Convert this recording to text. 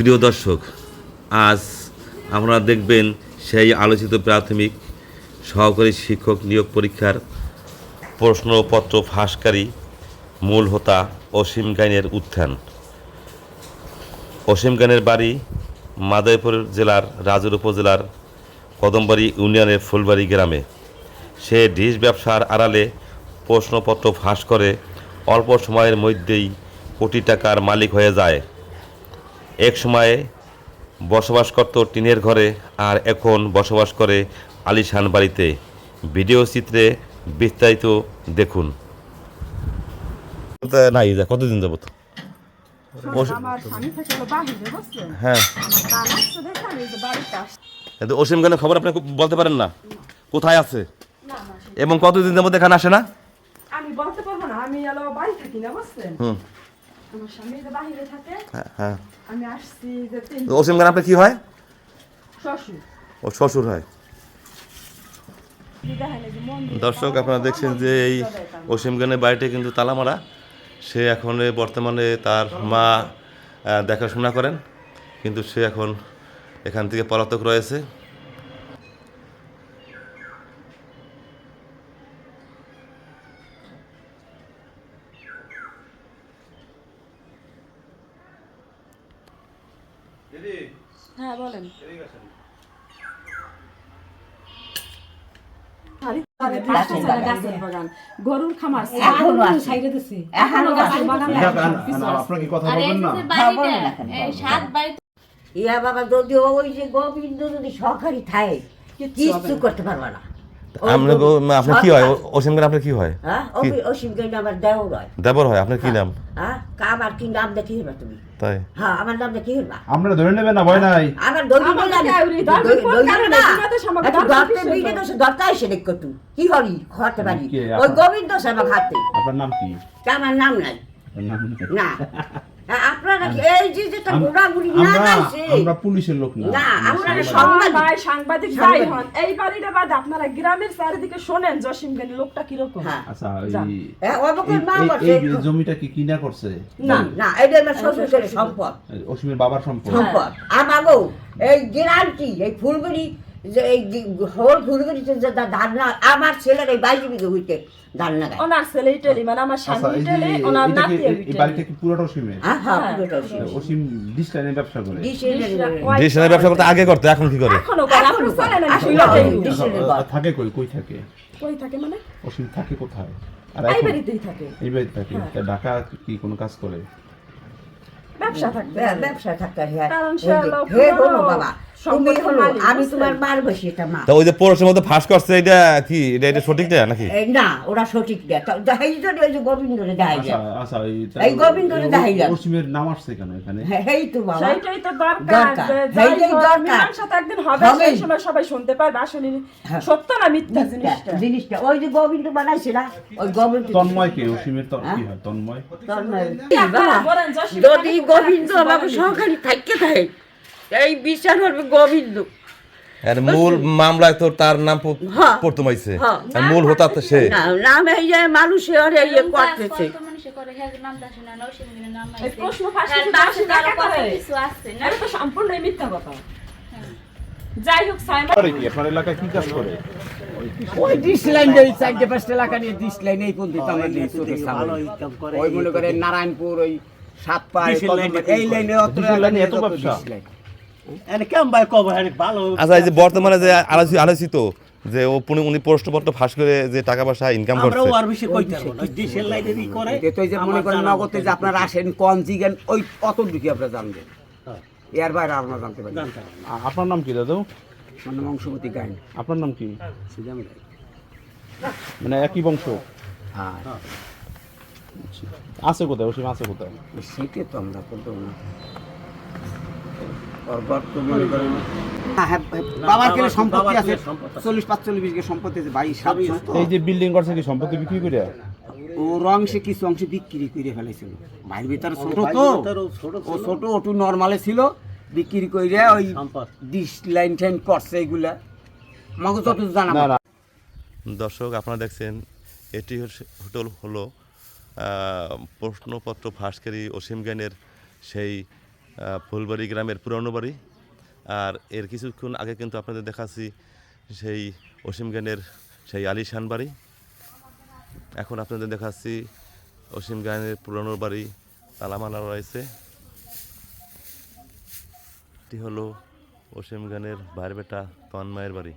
প্রিয় দর্শক, আজ আপনারা দেখবেন সেই আলোচিত প্রাথমিক সহকারী শিক্ষক নিয়োগ পরীক্ষার প্রশ্নপত্র ফাঁসকারী মূল হোতা অসীম গাইনের উত্থান। অসীম গাইনের বাড়ি মাদারীপুর জেলার রাজুর উপজেলার কদমবাড়ি ইউনিয়নের ফুলবাড়ি গ্রামে। সে ডিশ ব্যবসার আড়ালে প্রশ্নপত্র ফাঁস করে অল্প সময়ের মধ্যেই কোটি টাকার মালিক হয়ে যায়। এক সময়ে বসবাস করত টিনের ঘরে আর এখন বসবাস করে আলিশান বাড়িতে। ভিডিও চিত্রে বিস্তারিত দেখুন। নাই কতদিন যাবত? হ্যাঁ। অসীম গানের খবর আপনি বলতে পারেন না? কোথায় আছে? এবং কতদিন যাবত এখানে আসে না? আমি বলতে পারব না আমি বাড়ি থাকি না বুঝছেন হুম। আমার স্বামী যে থাকে হ্যাঁ হ্যাঁ। আমি আসছি অসীম গান আপনার কি হয়? শ্বশুর। ও শ্বশুর হয়। দর্শক আপনারা দেখছেন যে এই অসীম গানের বাড়িতে কিন্তু তালামারা। সে এখন বর্তমানে তার মা দেখাশোনা করেন। কিন্তু সে এখন এখান থেকে পলাতক রয়েছে। হ্যাঁ বলেন। গরুর খামার ছিল। এখনও সাইডে দিছি। এখনও গাছের বাগান আপনার কি কথা বলবেন না। যে বাড়িটা বলেন না কেন, এই বলেন। সাত বাড়ি ইয়া বাবা যদি ওই যে গোবিন্দ যদি সরকারি থাকে কিচ্ছু করতে পারবা না। ওই আপনার কি হয়? অসীম গান আপনার কি হয়? হ্যাঁ অসীম গেলে আমার দেও রয় দেবর হয় আপনার কি নাম? হ্যাঁ আমার কি নাম দেখি হেবা তুমি। তাই? হ্যাঁ আমার নাম দেখি হেবা আপনারা ধরে নেবেন না ভয় নাই। আমার আমার না। একটু ধরতে ধরতে এসে দেখো তুই কি খরতে পারি। ওই গোবিন্দ সে আমার হাতে আপনার নাম কি? আমার নাম নাই। নাম? না। কি এই যে যেটা ঘোরাঘুরি না গাইছে আমরা পুলিশের লোক না। না, আমরা আমরা সাংবাদিক। ভাই সাংবাদিক যাই হন। এই বাড়িটা বাদ আপনারা গ্রামের চারিদিকে শোনেন জসিম গানি লোকটা কীরকম। হ্যাঁ। আচ্ছা মা এই জমিটা কি কিনা করছে? না না এটা আমার শ্বশুর সম্পদ। এই অসীমের বাবার সম্পদ। সম্পদ। আমাগো এই গ্রান্টি এই ফুলগুড়ি যে এই হোল ফুলগুড়িতে যে ধান না আমার ছেলের এই বাইশ বিঘে হইতে ধান লাগায় ওনার ছেলে ইটালি মানে আমার আচ্ছা স্বামী ইটালি ওনার নাতি এই- এই বাড়িটা কি পুরোটা অসীমের হ্যাঁ হ্যাঁ হ্যাঁ। পুরোটা অসীম। অসীম ডিশ ব্যবসা করে? ডিশনের ব্যবসা করতে আগে করতে এখন কি করে? এখনও করে আপনার চলে না এখনও। ডিশের আচ্ছা। থাকে কই কই থাকে? কই থাকে মানে? অসীম থাকে কোথায়? আর এই বাড়িতেই থাকে। এই বাড়িতে থাকে? হ্যাঁ। তা ঢাকা কি কোনো কাজ করে? ব্যবসা ব্যা- ব্যবসা থাকতে হ্যাঁ। কারণ সে বাবা তুমি সম্পত্তির হলো মালিক, আমি তোমার মার বসি এটা মা। তা ওই যে পড়োশের মধ্যে ফাঁস করছে এটা কি? এটা এটা সঠিক না নাকি? না ওরা সঠিক দেয়। তো ওই যে গোবিন্দরে দেখাই যায় আচ্ছা এই এই গোবিন্দরে দেখাইলাম। অসীমের নাম আসছে কেন এখানে? তো বাবা। সেইটাই তো দরকার। দরকার। যে যাই সেইটাই হোক, দরকার। মীমাংসা একদিন হবে সেই সময় সবাই শুনতে পারবে। আসলে। সত্য না মিথ্যা জিনিসটা? জিনিসটা। ওই যে গোবিন্দ বানাইছে না ওই গোবিন্দ তন্ময় কে? অসীমের তো হ্যাঁ? কি হয়? তন্ময়? তন্ময়। আপনারা বলেন, জসিম যদি গোবিন্দ কিছু সহকারী থাকতে থাকে এই বিচার হবে গোবিন্দ আর মূল মামলায় তো তার নাম হ্যাঁ। হ্যাঁ। আর মূল হোতা তো সে। নাম এই যে ইয়ে করতেছে। মানুষে করে এই আরও দেখা কত করে। কিছু? আছে না? এটা তো মিথ্যা কথা। যাই হোক সাইমন করে কি? আপনার এলাকায় কি কাজ করে? ওই ডিশ লাইন ওই চারটে পাঁচটা এলাকা নিয়ে ডিশ লাইন এই পর্যন্ত আমরা দিই চোখের সামনে। ওই মনে করেন নারায়ণপুর ওই সাতপা এই লাইনে অত লাইনে এত ব্যবসা? লাইন। আচ্ছা এই যে বর্তমানে যে আলোচিত আলোচিত যে ও পুনি উনি প্রশ্নপত্র ফাঁস করে যে টাকা পয়সা ইনকাম করছে। যে তো। এই যে মনে করেন নগদে যে আপনারা আসেন কম জিগেন ওই অত দিকে আপনারা জানবেন এর বাইরে আমরা জানতে পারি আপনার নাম কি দাদু? মানে বংশবতী গাইন। আপনার নাম কি? মানে একই বংশ? হ্যাঁ। আছে কোথায়? অসীম আছে কোথায়? সেটা তো আমরা করতে না। মনে করেন হ্যাঁ, হ্যাঁ, বাবার কেলে সম্পত্তি আছে চল্লিশ পাঁচচল্লিশ বিঘে সম্পত্তি আছে বাড়ি এই যে বিল্ডিং করছে কি সম্পত্তি বিক্রি করে? ও অংশে কিছু অংশে বিক্রি করে ফেলেছিল। ভাইয়ের ভিতরে ছোট তো। ও ছোট ওটু নর্মালে ছিল। বিক্রি করে ওই ডিশ লাইন টাইন করছে এগুলা। আমাকে যত জানা দর্শক আপনারা দেখছেন এটি হচ্ছে- হোটেল হলো প্রশ্নপত্র ফাঁসকারী অসীম জ্ঞানের সেই ফুলবাড়ি গ্রামের পুরনো বাড়ি। আর এর কিছুক্ষণ আগে কিন্তু আপনাদের দেখাচ্ছি সেই অসীম গানের সেই আলিশান বাড়ি। এখন আপনাদের দেখাচ্ছি অসীম গানের পুরনো বাড়ি, তালামালা রয়েছে। এটি হলো অসীম গানের ভাইয়ের বেটা তন্ময়ের বাড়ি।